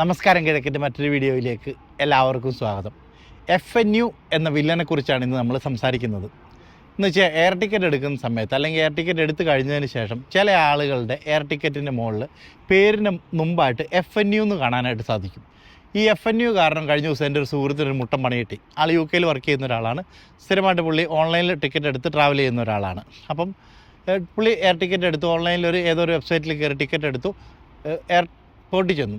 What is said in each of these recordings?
നമസ്കാരം കിഴക്കിന്റെ മറ്റൊരു വീഡിയോയിലേക്ക് എല്ലാവർക്കും സ്വാഗതം. എഫ് എൻ യു എന്ന വില്ലനെക്കുറിച്ചാണ് ഇന്ന് നമ്മൾ സംസാരിക്കുന്നത്. എന്ന് വെച്ചാൽ എയർ ടിക്കറ്റ് എടുക്കുന്ന സമയത്ത് അല്ലെങ്കിൽ എയർ ടിക്കറ്റ് എടുത്തു കഴിഞ്ഞതിന് ശേഷം ചില ആളുകളുടെ എയർ ടിക്കറ്റിന്റെ മുകളിൽ പേരിന് മുമ്പായിട്ട് എഫ് എൻ യു എന്ന് കാണാനായിട്ട് സാധിക്കും. ഈ എഫ് എൻ യു കാരണം കഴിഞ്ഞ ദിവസം എന്റെ ഒരു സുഹൃത്തിന് ഒരു മുട്ടം പണി കിട്ടി ആൾ യു കെയിൽ വർക്ക് ചെയ്യുന്ന ഒരാളാണ്. സ്ഥിരമായിട്ട് പുള്ളി ഓൺലൈനിൽ ടിക്കറ്റ് എടുത്ത് ട്രാവൽ ചെയ്യുന്ന ഒരാളാണ്. അപ്പം പുള്ളി എയർ ടിക്കറ്റ് എടുത്തു ഓൺലൈനിൽ ഒരു ഏതോ ഒരു വെബ്സൈറ്റിൽ കയറി ടിക്കറ്റ് എടുത്തു. ഏഹ്, എയർപോർട്ടിൽ ചെന്നു.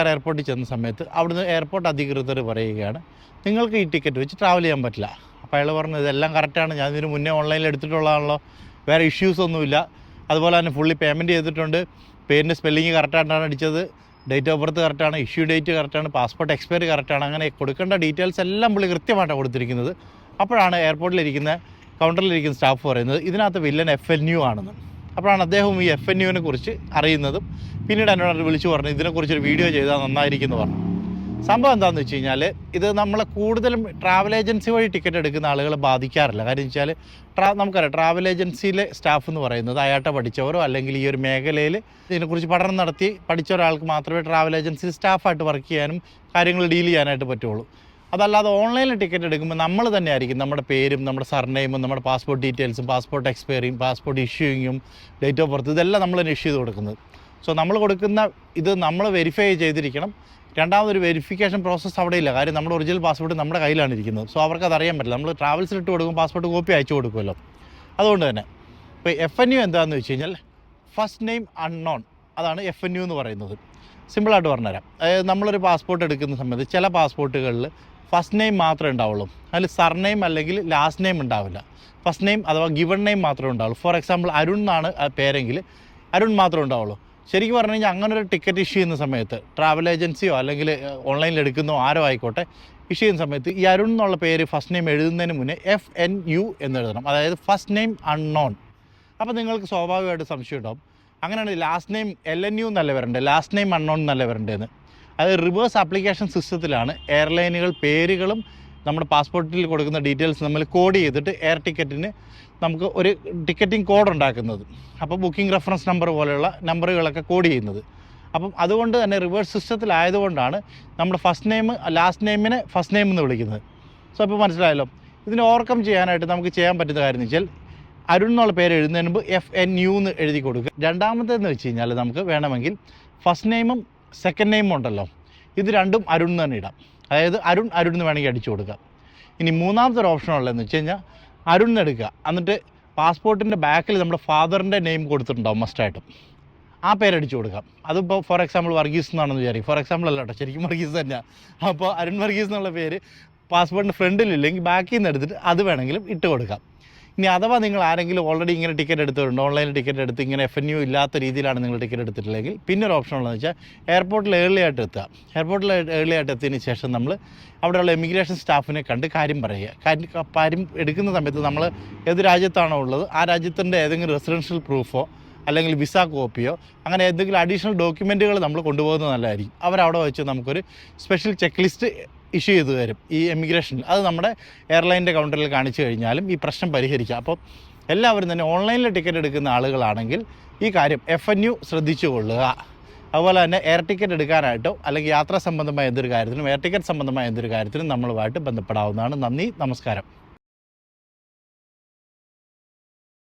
ആർ എയർപോർട്ടിൽ ചെന്ന സമയത്ത് അവിടുന്ന് എയർപോർട്ട് അധികൃതർ പറയുകയാണ് നിങ്ങൾക്ക് ഈ ടിക്കറ്റ് വെച്ച് ട്രാവൽ ചെയ്യാൻ പറ്റില്ല. അപ്പോൾ അയാൾ പറഞ്ഞു ഇതെല്ലാം കറക്റ്റാണ് ഞാൻ ഇതിന് മുന്നേ ഓൺലൈനിൽ എടുത്തിട്ടുള്ളതാണല്ലോ. വേറെ ഇഷ്യൂസ് ഒന്നുമില്ല. അതുപോലെ തന്നെ ഫുള്ളി പേയ്മെന്റ് ചെയ്തിട്ടുണ്ട്. പേരിന്റെ സ്പെല്ലിങ് കറക്റ്റായിട്ടാണ് അടിച്ചത്. ഡേറ്റ് ഓഫ് ബർത്ത് കറക്റ്റാണ് ഇഷ്യൂ ഡേറ്റ് കറക്റ്റാണ് പാസ്പോർട്ട് എക്സ്പയറി കറക്റ്റാണ് അങ്ങനെ കൊടുക്കേണ്ട ഡീറ്റെയിൽസ് എല്ലാം പുള്ളി കൃത്യമായിട്ടാണ് കൊടുത്തിരിക്കുന്നത്. അപ്പോഴാണ് എയർപോർട്ടിലിരിക്കുന്ന കൗണ്ടറിലിരിക്കുന്ന സ്റ്റാഫ് പറയുന്നത് ഇതിനകത്ത് വില്ലൻ എഫ് എൻ യു ആണെന്ന്. അപ്പോഴാണ് അദ്ദേഹം ഈ എഫ് എൻ യുവിനെ കുറിച്ച് അറിയുന്നതും പിന്നീട് എന്നോട് വിളിച്ചു പറഞ്ഞു ഇതിനെക്കുറിച്ചൊരു വീഡിയോ ചെയ്താൽ നന്നായിരിക്കും എന്ന് പറഞ്ഞു. സംഭവം എന്താണെന്ന് വെച്ച് കഴിഞ്ഞാൽ ഇത് നമ്മളെ കൂടുതലും ട്രാവൽ ഏജൻസി വഴി ടിക്കറ്റ് എടുക്കുന്ന ആളുകളെ ബാധിക്കാറില്ല. കാര്യം വെച്ചാൽ ട്രാ നമുക്കറിയാം ട്രാവൽ ഏജൻസിയിലെ സ്റ്റാഫ് എന്ന് പറയുന്നത് അയാട്ട പഠിച്ചവരോ അല്ലെങ്കിൽ ഈ ഒരു മേഖലയിൽ ഇതിനെക്കുറിച്ച് പഠനം നടത്തി പഠിച്ച ഒരാൾക്ക് മാത്രമേ ട്രാവൽ ഏജൻസി സ്റ്റാഫായിട്ട് വർക്ക് ചെയ്യാനും കാര്യങ്ങൾ ഡീൽ ചെയ്യാനായിട്ട് പറ്റുള്ളൂ. അതല്ലാതെ ഓൺലൈനിൽ ടിക്കറ്റ് എടുക്കുമ്പോൾ നമ്മൾ തന്നെ ആയിരിക്കും നമ്മുടെ പേരും നമ്മുടെ സർനെയിമും നമ്മുടെ പാസ്പോർട്ട് ഡീറ്റെയിൽസും പാസ്പോർട്ട് എക്സ്പയറിയും പാസ്പോർട്ട് ഇഷ്യൂയിങ്ങും ഡേറ്റ് ഓഫ് ബർത്ത് ഇതെല്ലാം നമ്മൾ ഇഷ്യൂ ചെയ്ത് കൊടുക്കുന്നത്. സോ നമ്മൾ കൊടുക്കുന്ന ഇത് നമ്മൾ വെരിഫൈ ചെയ്തിരിക്കണം. രണ്ടാമതൊരു വെരിഫിക്കേഷൻ പ്രോസസ്സ് അവിടെ ഇല്ല. കാര്യം നമ്മുടെ ഒറിജിനൽ പാസ്പോർട്ട് നമ്മുടെ കയ്യിലാണ് ഇരിക്കുന്നത്. സോ അവർക്ക് അത് അറിയാൻ പറ്റില്ല. നമ്മൾ ട്രാവൽസിൽ ഇട്ട് കൊടുക്കും പാസ്പോർട്ട് കോപ്പി അയച്ചു കൊടുക്കുമല്ലോ. അതുകൊണ്ട് തന്നെ ഇപ്പോൾ എഫ് എൻ യു എന്താണെന്ന് വെച്ച് കഴിഞ്ഞാൽ ഫസ്റ്റ് നെയിം അൺനോൺ അതാണ് എഫ് എൻ യു എന്ന് പറയുന്നത്. സിമ്പിളായിട്ട് പറഞ്ഞുതരാം. അതായത് നമ്മളൊരു പാസ്പോർട്ട് എടുക്കുന്ന സമയത്ത് ചില പാസ്പോർട്ടുകളിൽ ഫസ്റ്റ് നെയിം മാത്രമേ ഉണ്ടാവുള്ളൂ. അതിൽ സർനെയിം അല്ലെങ്കിൽ ലാസ്റ്റ് നെയിം ഉണ്ടാവില്ല. ഫസ്റ്റ് നെയിം അഥവാ ഗിവൺ നെയിം മാത്രമേ ഉണ്ടാവുള്ളൂ. ഫോർ എക്സാമ്പിൾ അരുൺ എന്നാണ് പേരെങ്കിൽ അരുൺ മാത്രമേ ഉണ്ടാവുള്ളൂ. ശരിക്കും പറഞ്ഞു കഴിഞ്ഞാൽ അങ്ങനെ ഒരു ടിക്കറ്റ് ഇഷ്യൂ ചെയ്യുന്ന സമയത്ത് ട്രാവൽ ഏജൻസിയോ അല്ലെങ്കിൽ ഓൺലൈനിൽ എടുക്കുന്നോ ആരോ ആയിക്കോട്ടെ ഇഷ്യൂ ചെയ്യുന്ന സമയത്ത് ഈ അരുൺ എന്നുള്ള പേര് ഫസ്റ്റ് നെയിം എഴുതുന്നതിന് മുന്നേ എഫ് എൻ യു എന്ന് എഴുതണം. അതായത് ഫസ്റ്റ് നെയിം അൺനോൺ അപ്പോൾ നിങ്ങൾക്ക് സ്വാഭാവികമായിട്ട് സംശയം ഉണ്ടാവും. അങ്ങനെയാണ് last name L N U എന്നല്ല വരണ്ടേ? ലാസ്റ്റ് നെയിം അൺനോൺ എന്നല്ല വരണ്ടേന്ന്? അത് റിവേഴ്സ് ആപ്ലിക്കേഷൻ സിസ്റ്റത്തിലാണ് എയർലൈനുകൾ പേരുകളും നമ്മുടെ പാസ്പോർട്ടിൽ കൊടുക്കുന്ന ഡീറ്റെയിൽസ് നമ്മൾ കോഡ് ചെയ്തിട്ട് എയർ ടിക്കറ്റിന് നമുക്ക് ഒരു ടിക്കറ്റിംഗ് കോഡ് ഉണ്ടാക്കുന്നത്. അപ്പോൾ ബുക്കിംഗ് റെഫറൻസ് നമ്പർ പോലെയുള്ള നമ്പറുകളൊക്കെ കോഡ് ചെയ്യുന്നത്. അപ്പം അതുകൊണ്ട് തന്നെ റിവേഴ്സ് സിസ്റ്റത്തിലായതുകൊണ്ടാണ് നമ്മുടെ ഫസ്റ്റ് നെയിം ലാസ്റ്റ് നെയിമിനെ ഫസ്റ്റ് നെയിം എന്ന് വിളിക്കുന്നത്. സോ അപ്പോൾ മനസ്സിലായല്ലോ? ഇതിനെ ഓവർകം ചെയ്യാനായിട്ട് നമുക്ക് ചെയ്യാൻ പറ്റുന്ന കാര്യം എന്ന് വെച്ചാൽ അരുൺ എന്നുള്ള പേര് എഴുതുന്നതിന് മുമ്പ് എഫ് എൻ യു എന്ന് എഴുതി കൊടുക്കുക. രണ്ടാമത്തേന്ന് വെച്ച് കഴിഞ്ഞാൽ നമുക്ക് വേണമെങ്കിൽ ഫസ്റ്റ് നെയിമും സെക്കൻഡ് നെയിം ഉണ്ടല്ലോ. ഇത് രണ്ടും അരുൺ എന്ന് തന്നെ ഇടാം. അതായത് അരുൺ അരുൺ എന്ന് വേണമെങ്കിൽ അടിച്ചു കൊടുക്കാം. ഇനി മൂന്നാമത്തെ ഒരു ഓപ്ഷൻ ഉള്ളതെന്ന് വെച്ച് കഴിഞ്ഞാൽ അരുൺ എടുക്കുക. എന്നിട്ട് പാസ്പോർട്ടിന്റെ ബാക്കിൽ നമ്മുടെ ഫാദറിന്റെ നെയിം കൊടുത്തിട്ടുണ്ടാവും മസ്റ്റായിട്ടും ആ പേരടിച്ചു കൊടുക്കാം. അതിപ്പോൾ ഫോർ എക്സാമ്പിൾ വർഗീസ് എന്നാണെന്ന് വിചാരിക്കും. ഫോർ എക്സാമ്പിൾ അല്ല കേട്ടോ ശരിക്കും വർഗീസ് തന്നെയാണ് അപ്പോൾ അരുൺ വർഗീസ് എന്നുള്ള പേര് പാസ്പോർട്ടിന്റെ ഫ്രണ്ടിലില്ലെങ്കിൽ ബാക്കിൽ നിന്ന് എടുത്തിട്ട് അത് വേണമെങ്കിലും ഇട്ട് കൊടുക്കാം. ഇനി അഥവാ നിങ്ങൾ ആരെങ്കിലും ഓൾറെഡി ഇങ്ങനെ ടിക്കറ്റ് എടുത്തിട്ടുണ്ട്? ഓൺലൈനിൽ ടിക്കറ്റ് എടുത്ത് ഇങ്ങനെ എഫ് എൻ യു ഇല്ലാത്ത രീതിയിലാണ് നിങ്ങൾ ടിക്കറ്റ് എടുത്തിട്ടില്ലെങ്കിൽ പിന്നെ ഒരു ഓപ്ഷൻ ഉള്ളതെന്ന് വെച്ചാൽ എയർപോർട്ടിൽ ഏർലി ആയിട്ട് എത്തുക. എയർപോർട്ടിൽ ഏർലി ആയിട്ട് എത്തിയതിന് ശേഷം നമ്മൾ അവിടെയുള്ള എമിഗ്രേഷൻ സ്റ്റാഫിനെ കണ്ട് കാര്യം പറയുക. കാര്യം എടുക്കുന്ന സമയത്ത് നമ്മൾ ഏത് രാജ്യത്താണോ ഉള്ളത് ആ രാജ്യത്തിന്റെ ഏതെങ്കിലും റെസിഡൻഷ്യൽ പ്രൂഫോ അല്ലെങ്കിൽ വിസ കോപ്പിയോ അങ്ങനെ എന്തെങ്കിലും അഡീഷണൽ ഡോക്യുമെന്റുകൾ നമ്മൾ കൊണ്ടുപോകുന്നത് നല്ലതായിരിക്കും. അവരവിടെ വെച്ച് നമുക്കൊരു സ്പെഷ്യൽ ചെക്ക് ലിസ്റ്റ് ഇഷ്യൂ ചെയ്തു തരും ഈ എമിഗ്രേഷൻ. അത് നമ്മുടെ എയർലൈന്റെ കൗണ്ടറിൽ കാണിച്ചു കഴിഞ്ഞാലും ഈ പ്രശ്നം പരിഹരിക്കാം. അപ്പോൾ എല്ലാവരും തന്നെ ഓൺലൈനിൽ ടിക്കറ്റ് എടുക്കുന്ന ആളുകളാണെങ്കിൽ ഈ കാര്യം എഫ് എൻ യു ശ്രദ്ധിച്ചു കൊള്ളുക അതുപോലെ തന്നെ എയർ ടിക്കറ്റ് എടുക്കാനായിട്ടോ അല്ലെങ്കിൽ യാത്രാ സംബന്ധമായ എന്തൊരു കാര്യത്തിനും എയർ ടിക്കറ്റ് സംബന്ധമായ എന്തൊരു കാര്യത്തിനും നമ്മളുമായിട്ട് ബന്ധപ്പെടാവുന്നതാണ്. നന്ദി നമസ്കാരം.